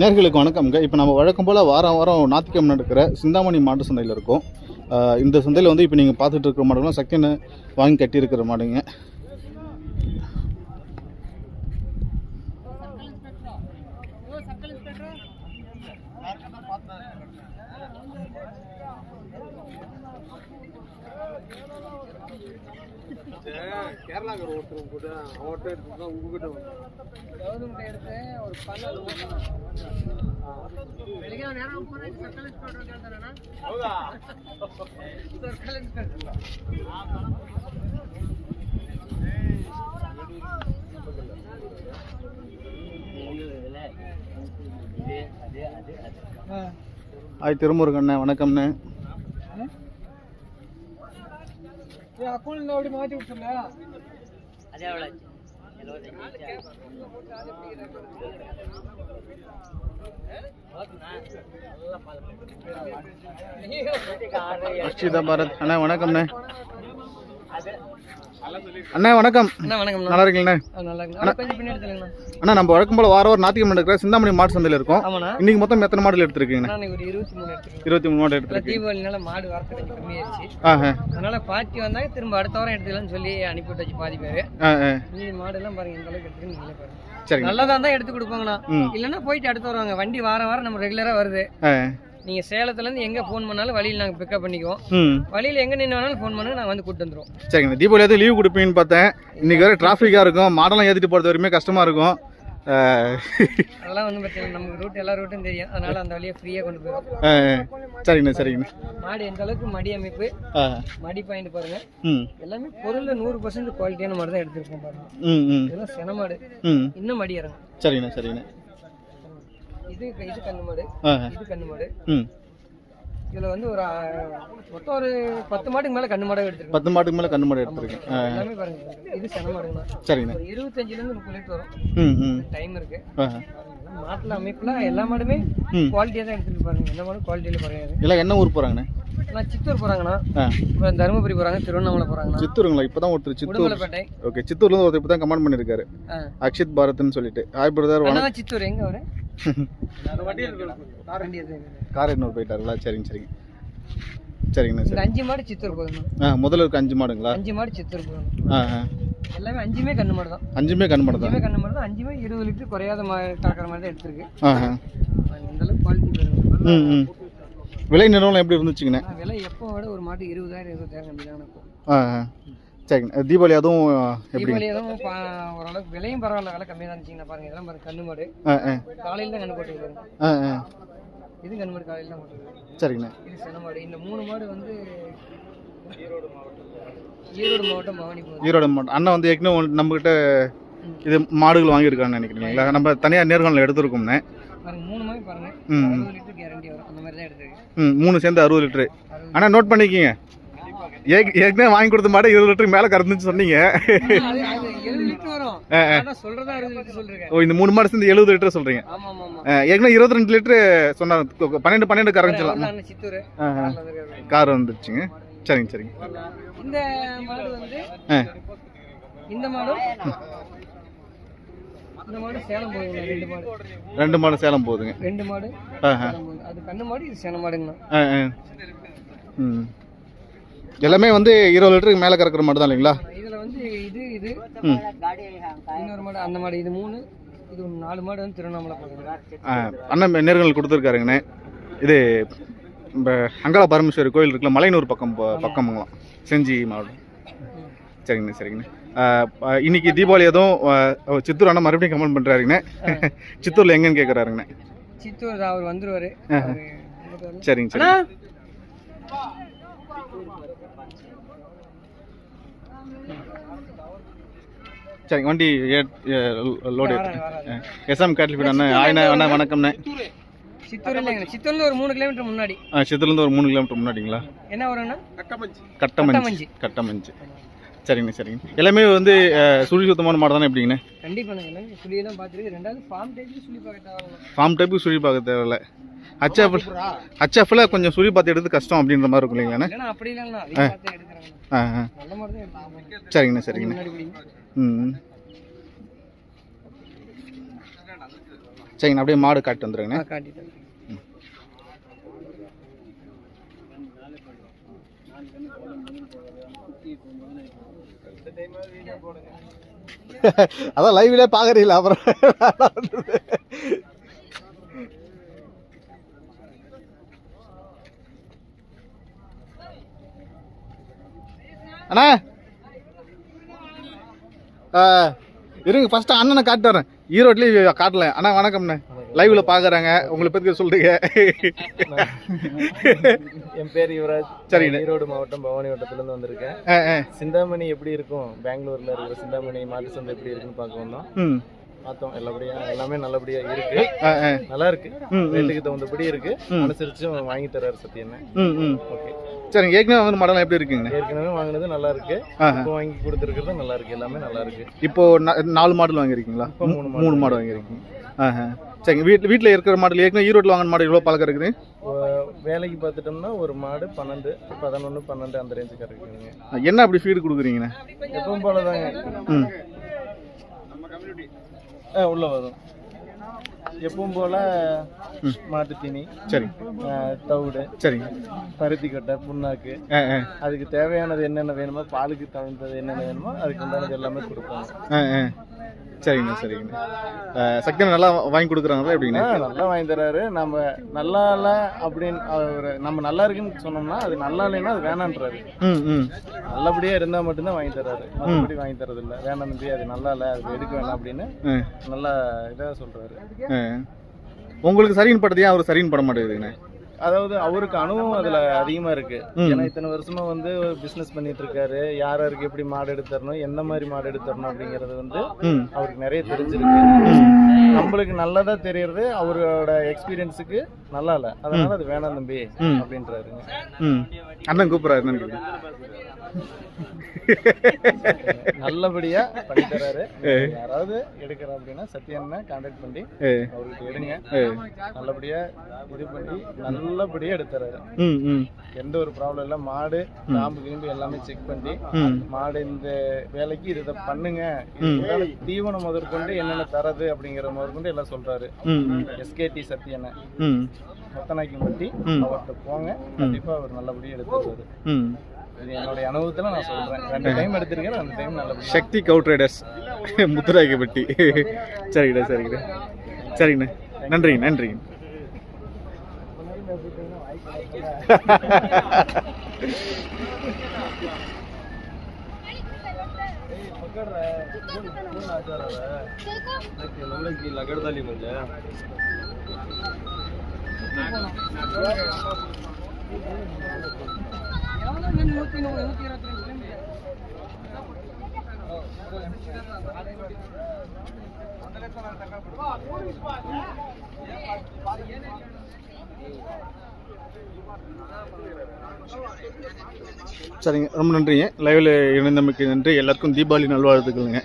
நேர்களுக்கு வணக்கம்ங்க. இப்போ நம்ம வழக்கம் போல் வாரம் வாரம் நாத்திக்கம் நடக்கிற சிந்தாமணி மாட்டு சந்தையில் இருக்கும். இந்த சந்தையில் வந்து இப்போ நீங்கள் பார்த்துட்டு இருக்கிற மாடுகள்லாம் செகண்ட் வாங்கி கட்டியிருக்கிற மாடுங்க. கேரளாக்கார ஒருத்தர் கூட அவர்கிட்ட எடுத்து தான் உங்ககிட்ட கவர்மெண்ட் எடுத்து ஒரு பன்னெண்டு ಬೆಳಿಗ್ಗೆ ಒಂದು ಯಾರೋ ಒಬ್ಬರು ಸರ್ಕಲ್ ಇನ್ಸ್ಪೆಕ್ಟರ್ ಅಂತ ಹೇಳ್ತಾರಣ್ಣ ಹೌದಾ ಸರ್ಕಲ್ ಇನ್ಸ್ಪೆಕ್ಟರ್ ஹாய் திருமுருகண்ணே வணக்கம்ண்ணே. அக்கௌண்ட் மாற்றி விட்டுருங்க. அதே எவ்வளோ பாரத். அண்ணா வணக்கம்ண்ணே. அண்ணா வணக்கம். அண்ணா வணக்கம் நல்லா இருக்கீங்கண்ணே அண்ணா. நம்ம வழக்கம் போல் வாரம் வாரம் ஞாயிற்றுக்கிழமை நடக்கிற சிந்தாமணி மாட்டு சந்தையில் இருக்கோம். ஆமாண்ணா. இன்னைக்கு மொத்தம் எத்தனை மாடல் ஒரு இருபத்தி மூணு எடுத்துக்கலாம் இருபத்தி மூணு மாடு இல்லை எடுத்திருக்கீங்க. தீபாவளினால மாடு வரத்து கம்மியாயிருச்சு. அதனால பாட்டி வந்தாங்க திரும்ப அடுத்த வாரம் எடுத்துக்கலாம்னு சொல்லி அனுப்பி விட்டாச்சு பாதி பேர். நீ மாடெல்லாம் பாருங்க இந்த அளவுக்கு எடுத்துக்கு நீங்களே பாருங்க. சரிங்க. நல்லதா இருந்தா எடுத்து கொடுப்பாங்கண்ணா. இல்லைன்னா போயிட்டு அடுத்து வருவாங்க. வண்டி வாரம் வாரம் நம்ம ரெகுலரா வருது. நீங்க சேலத்துல இருந்து எங்க ஃபோன் பண்ணாலும் வழியில் நாங்க பிக்கப் பண்ணிக்குவோம். வழியில எங்க நின்று வேணாலும் ஃபோன் பண்ணுங்க நான் வந்து கூட்டு வந்துருவோம். சரிங்க தீபாவளி லீவ் கொடுப்பீங்கன்னு பார்த்தேன். இன்னைக்கு வேறு டிராஃபிக்காக இருக்கும் மாடெல்லாம் ஏற்றிட்டு போகிறது வரையுமே கஷ்டமாக இருக்கும். அதெல்லாம் வந்து பார்த்தீங்கன்னா நமக்கு ரூட் எல்லா ரூட்டும் தெரியும். அதனால அந்த வழியை ஃப்ரீயா கொண்டு போயிடும் சரிங்கண்ணே சரிங்கண்ணே. மாடு எந்த அளவுக்கு மடி அமைப்பு மடி பாயிண்ட் பாருங்க. எல்லாமே பொருள்ல நூறு பர்சன்ட் குவாலிட்டியான மாடு தான் எடுத்திருக்கோம் பாருங்க. இதெல்லாம் சென மாடு. ம். இன்னும் மடி இறங்கும். சரிங்கண்ணே சரிங்கண்ணே. இது இது கண்ணு மாடு. இது கண்ணு மாடு. ம். இதுல வந்து ஒரு மொத்தம் ஒரு பத்து மாட்டுக்கு மேல கண்ணு மாடாக எடுத்திருக்கோம். பத்து மாட்டுக்கு மேலே கண்ணு மாடு எடுத்திருக்கேன் ஆ. எல்லாமே பாருங்க. இது சென மாடுங்கண்ணா. சரிங்கண்ணே. ஒரு இருபத்தஞ்சுல இருந்து முப்பது லிட்டர் வரும். ம் ம். டைம் இருக்கு. மாட்டுல அமைப்புல எல்லா மாடுமே குவாலிட்டியா தான் எடுத்துட்டு பாருங்க எந்த மாடும் குவாலிட்டியில குறையாது. எல்லாம் என்ன ஊர் போகிறாங்கண்ணே நான் சித்தூர் போறாங்கண்ணா. தருமபுரி போறாங்க திருவண்ணாமலை போறாங்கண்ணா. சித்தூருங்களா? இப்போ தான் ஒருத்தர் சித்தூர் ஓகே சித்தூர்லேருந்து ஒருத்தர் இப்போ தான் கமெண்ட் பண்ணியிருக்காரு ஆ. அக்ஷித் பாரத்னு சொல்லிட்டு. ஹாய் பிரதர் சித்தூர் எங்க அவரு? வண்டி இருக்கு. கார் இன்னொரு போயிட்டாருங்களா சரிங்க சரிங்க. சரிங்கண்ணே சரி. அஞ்சு மாடு சித்தூர் போதும் ஆ முதல்ல இருக்க அஞ்சு மாடுங்களா? அஞ்சு மாடு சித்தூர் போதும் ஆ ஆ. எல்லாமே அஞ்சுமே கண்ணு மாடு தான் அஞ்சுமே கண் மாடு தான் அஞ்சுமே கண்ணு மாடு தான் அஞ்சுமே இருபது லிட்டர் குறையாத கறக்கிற மாதிரி தான் எடுத்திருக்கு. ஆ இந்த அளவுக்கு குவாலிட்டி பாருங்க ம் ம். விலை நிறுவனம் எப்படி இருந்துச்சுங்கண்ணே? விலை எப்போ விட ஒரு மாட்டு இருபதாயிரம் இருபத்தாயிரம் கம்மி தான் இருக்கும் ஆ ஆ. சரிங்க தீபாவளி அதுவும் எப்படி? தீபாவளி எதுவும் ஓரளவுக்கு விலையும் பரவாயில்ல விலை கம்மியாக தான் இருந்துச்சுங்க. பாருங்க இதெல்லாம் பாருங்க கண்ணு மாடு. காலையில் தான் கண்ணு போட்டுருக்காங்க இது கண்ணு மாடு காலையில் தான் போட்டுருக்காங்க சரிங்கண்ணே. இது சென மாடு. இந்த மூணு மாடு வந்து ஈரோடு மாவட்டம். ஈரோடு மாவட்டம் பவானி ஈரோடு மாவட்டம். அண்ணன் வந்து ஏற்கனவே நம்மகிட்ட இது மாடுகள் வாங்கியிருக்கான்னு நினைக்கிறீங்களா? நம்ம தனியாக நேர்காணல் எடுத்திருக்கோம்ண்ணே பாருங்க மூணு மாடு பாருங்க. ம். அறுபது லிட்டர் கேரண்டி வரும். அந்த மாதிரி தான் எடுத்துருக்கு. ம் மூணு சேர்ந்து அறுபது லிட்டரு. அண்ணா நோட் பண்ணிக்கிங்க. ஏற்கனவே வாங்கி கொடுத்த மாடு இருபது லிட்டருக்கு மேலே கறந்துச்சு சொன்னீங்க. ஓ இந்த மூணு மாடு சேர்ந்து எழுபது லிட்டர் ஆமா ஏற்கனவே இருபத்தி ரெண்டு லிட்டரு சொன்னார் பன்னெண்டு பன்னெண்டு கறந்துச்சலாம். கார் வந்துருச்சுங்க. சரிங்க சரிங்க. இந்த மாடு வந்து ஆ. இந்த மாடும் இந்த மாடு சேலம் போகுதுங்க ரெண்டு மாடு. ரெண்டு மாடு சேலம் போகுதுங்க. ரெண்டு மாடு சேலம் அது கண்ணு மாடு இது சேன மாடுங்கண்ணா. ம். எல்லாமே வந்து இருபது லிட்டருக்கு மேலே கறக்கிற மாடு தான் இல்லைங்களா? இதுல வந்து இது இது. ம். இன்னொரு மாடு அந்த மாடு இது மூணு. இது நாலு மாடு வந்து திருவண்ணாமலை அண்ணன் நேர்காணல் கொடுத்துருக்காருங்கண்ணே. இது இந்த அங்காள பரமேஸ்வரி கோயில் இருக்குல்ல மலையனூர் பக்கம் பக்கமுங்களாம். செஞ்சி மாவட்டம். சரிங்கண்ணே சரிங்கண்ணே. இன்னைக்கு தீபாவளி எதுவும் சித்தூர் அண்ணா மறுபடியும் கமெண்ட் பண்ணுறாருங்கண்ணே சித்தூரில் எங்கன்னு கேட்குறாருங்கண்ணே சித்தூர் அவர் வந்துருவாரு. சரிங்க சரி சரிங்க வண்டி லோடு. எஸ்எம் ஃபீட் அண்ணா ஆயிண்ணா அண்ணா. வணக்கம்ண்ணே ஒரு மூணு கிலோமீட்டர் முன்னாடி. ஆ சித்தூர்லேருந்து ஒரு மூணு கிலோமீட்டர் முன்னாடிங்களா? என்ன வரும்னா கட்டமஞ்சி. கட்டமஞ்சி. கட்டமஞ்சி. சரிங்க சரிங்க எல்லாமே வந்து சுழி சுத்தமான மாடு தானே எப்படிங்கண்ணே? கண்டிப்பா நான் எல்லாமே சுழியெல்லாம் பார்த்துருக்கு. ரெண்டாவது ஃபார்ம் டைப்ல சுழி பார்க்க தேவை ஃபார்ம் டைப்புக்கு சுழி பார்க்க தேவையில்ல. ஹச்எஃப் ஹச்எஃப்ல கொஞ்சம் சுழி பார்த்து எடுத்து கஷ்டம் அப்படின்ற மாதிரி இருக்கும் இல்லைங்கண்ணே. இல்லைன்னா அப்படி எடுக்கிறாங்க. ஆ ஆ. சரிங்கண்ணே சரிங்கண்ணே. ம் சரிங்கண்ணா அப்படியே மாடு காட்டு வந்துருங்கண்ணே. காட்டிட்டேன் அதான் லைவ்ல பாக்குறீங்களா? அப்புறம் அண்ணா. ஆ, இருங்க ஃபர்ஸ்ட் அண்ணனை காட்டு வரேன். ஈரோட்லயே காட்டல. அண்ணா வணக்கம்ண்ணே. லைவ்ல பாக்குறாங்க. உங்களை பத்தி சொல்றீங்க என் பேர் யுவராஜ். சரிண்ணே. ஈரோடு மாவட்டம் பவானி வட்டத்துலேருந்து வந்திருக்கேன். ஆ, ஆ, சிந்தாமணி எப்படி இருக்கும்? பெங்களூர்ல இருக்கிற சிந்தாமணி மாட்டு சந்தை எப்படி இருக்குன்னு பார்க்க வந்தோம். பார்த்தோம். எல்லாபடியா எல்லாமே நல்லபடியா இருக்கு. நல்லா இருக்கு. ரேட்டுக்கு தகுந்தபடி இருக்கு. ம். அனுசரிச்சு வாங்கி தர்றாரு சத்தியமே. ஓகே. சரிங்க ஏற்கனவே வந்து மடலாம் எப்படி இருக்குங்கண்ணே ஏற்கனவே வாங்கினது நல்லா இருக்கு. இப்போ வாங்கி கொடுத்துருக்கிறது நல்லா இருக்கு எல்லாமே நல்லா இருக்கு. இப்போ நாலு மாடல் வாங்கியிருக்கீங்களா? மூணு மாடல். மூணு மாடு வாங்கியிருக்கீங்க. ஆஹா. சரிங்க வீட்டில் வீட்டில் இருக்கிற மாடல் ஏற்கனவே ஈரோட்டில் வாங்கின மாடல் எவ்வளோ பழக்கம் இருக்குது? வேலைக்கு பார்த்துட்டோம்னா ஒரு மாடு பன்னெண்டு பதினொன்று பன்னெண்டு அந்த ரேஞ்சுக்கு இருக்குங்க என்ன அப்படி ஃபீடு கொடுக்குறீங்கண்ணே எப்பவும் போல தாங்க ம். ஆ, உள்ள வரும். எப்பவும் போல மாட்டு தீனி சரி. தவிடு சரிங்க. பருத்தி கொட்டை புண்ணாக்கு. அதுக்கு தேவையானது என்னென்ன வேணுமோ பாலுக்கு தகுந்தது என்னென்ன வேணுமோ அதுக்கு உண்டானது எல்லாமே ஆ. சரிங்கண்ணா சரிங்கண்ணா. ஆ, சக்தினா நல்லா வாங்கி கொடுக்குறாங்களா எப்படிங்கண்ணா நல்லா வாங்கி தராரு. நம்ம நல்லா இல்லை அப்படின்னு அவர் நம்ம நல்லா இருக்குன்னு சொன்னோம்னா அது நல்லா இல்லைன்னா அது வேணான்றாரு. ம் ம். நல்லபடியா இருந்தா மட்டும்தான் வாங்கி தராரு. மற்றபடி வாங்கி தரது இல்லை வேணாம் தம்பி அது நல்லா இல்லை அது எடுக்க வேணாம் அப்படின்னு நல்லா இதாக சொல்றாரு. ஆ. உங்களுக்கு சரின்னு படுறது ஏன் அவர் சரின்னு பட மாட்டேங்குதுண்ணே அதாவது அவருக்கு அனுபவம் அதுல அதிகமா இருக்கு. ஏன்னா இத்தனை வருஷமா வந்து பிசினஸ் பண்ணிட்டு இருக்காரு யார் யாருக்கு எப்படி மாடு எடுத்து தரணும் எந்த மாதிரி மாடு எடுத்து தரணும் அப்படிங்கறது வந்து அவருக்கு நிறைய தெரிஞ்சிருக்கு. நம்மளுக்கு நல்லதா தெரியறது அவரோட எக்ஸ்பீரியன்ஸுக்கு நல்லா இல்ல. அதனால அது வேணாம் தம்பி. அப்படின்றாருங்க. அண்ணன் கூப்பிட்றாரு. நல்லபடியா பண்ணி தராரு யாராவது எடுக்கிறோம் அப்படின்னா சத்யன்னா கான்டாக்ட் பண்ணி அவர்கிட்ட எடுங்க. நல்லபடியா இது பண்ணி நல்லபடியா எடுத்துறாரு. எந்த ஒரு ப்ராப்ளம் இல்லை. மாடு காம்பு கிளம்பு எல்லாமே செக் பண்ணி மாடு இந்த வேலைக்கு இதை பண்ணுங்க. தீவனம் முதற்கொண்டு என்னென்ன தரது அப்படிங்கிற முதற்கொண்டு எல்லாம் சொல்றாரு. எஸ்கேடி சத்தியனை ம் முத்தநாய்க்கு பற்றி ம். அவர்கிட்ட போங்க. கண்டிப்பா அவர் நல்லபடியா எடுத்துருவாரு என்னுடைய அனுபவத்தில் நான் சொல்கிறேன் ரெண்டு டைம் எடுத்திருக்கேன் அந்த டைம் நல்ல சக்தி கவுட் ரைடர்ஸ். முத்துராய்க்கப்பட்டி சரிங்கண்ணா சரிங்கண்ணா. சரிங்கண்ணா. நன்றிங்க நன்றிங்க ಲಗಡದಲ್ಲಿ சரிங்க ரொம்ப நன்றிங்க. லைவில் இணைந்தமைக்கு நன்றி. எல்லாருக்கும் தீபாவளி நல்வாழ்த்துக்களுங்க.